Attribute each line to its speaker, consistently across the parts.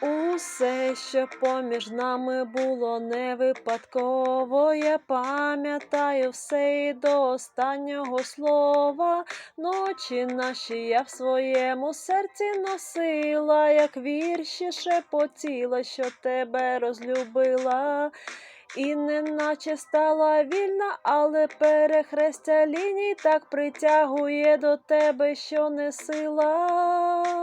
Speaker 1: Усе, що поміж нами було не випадково, я пам'ятаю все і до останнього слова. Ночі наші я в своєму серці носила, як вірші шепотіла, що тебе розлюбила. І неначе стала вільна, але перехрестя ліній так притягує до тебе, що не сила.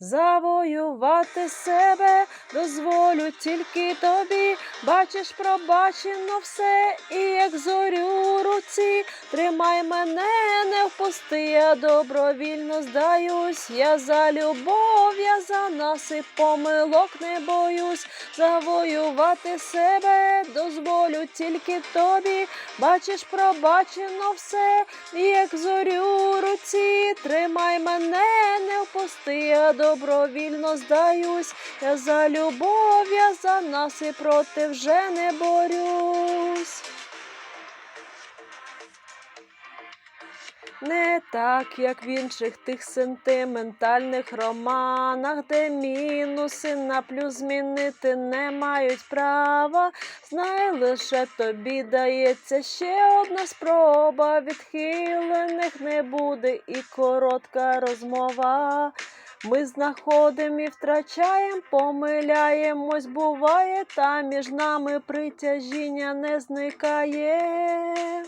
Speaker 1: Завоювати себе дозволю тільки тобі. Бачиш, пробачено все, і як зорю руці. Тримай мене, не впусти, я добровільно здаюсь. Я за любов, я за нас і помилок не боюсь. Завоювати себе дозволю тільки тобі. Бачиш, пробачено все, і як зорю руці. Тримай мене, не впусти, я добровільно здаюсь. Я за любов, я за нас і проти вже не борюсь. Не так, як в інших тих сентиментальних романах, де мінуси на плюс змінити не мають права. Знай лише тобі дається ще одна спроба. Відхилених не буде і коротка розмова. Ми знаходимо і втрачаємо, помиляємось, буває, та між нами притяжіння не зникає.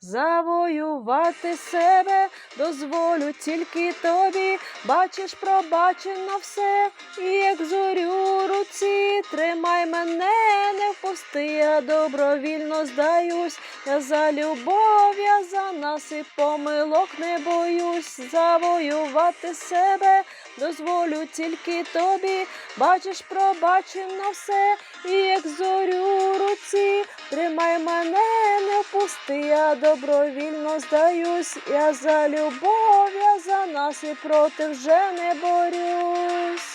Speaker 1: Завоювати себе дозволю тільки тобі. Бачиш, пробачено все, і як зорю руці. Тримай мене, не впусти, я добровільно здаюсь. За любов, я за нас і помилок не боюсь. Завоювати себе дозволю тільки тобі. Бачиш, пробачено все, і як зорю руці. Тримай мене, не впусти, я добровільно здаюсь. Я за любов, я за нас і проти вже не борюсь.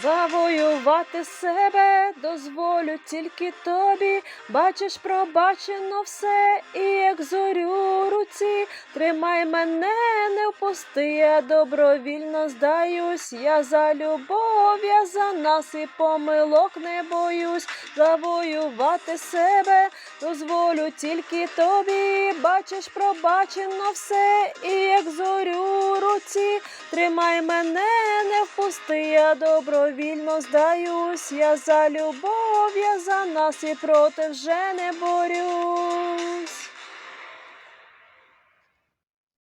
Speaker 1: Завоювати себе дозволю тільки тобі. Бачиш, пробачено все, і як зорю руці. Тримай мене, не впусти, я добровільно здаюсь. Я за любов, я за нас і помилок не боюсь. Завоювати себе дозволю тільки тобі. Бачиш, пробачено все, і як зорю руці. Тримай мене, не впусти, я добровільно здаюсь. Я за любов, я за нас і проти вже не борюсь.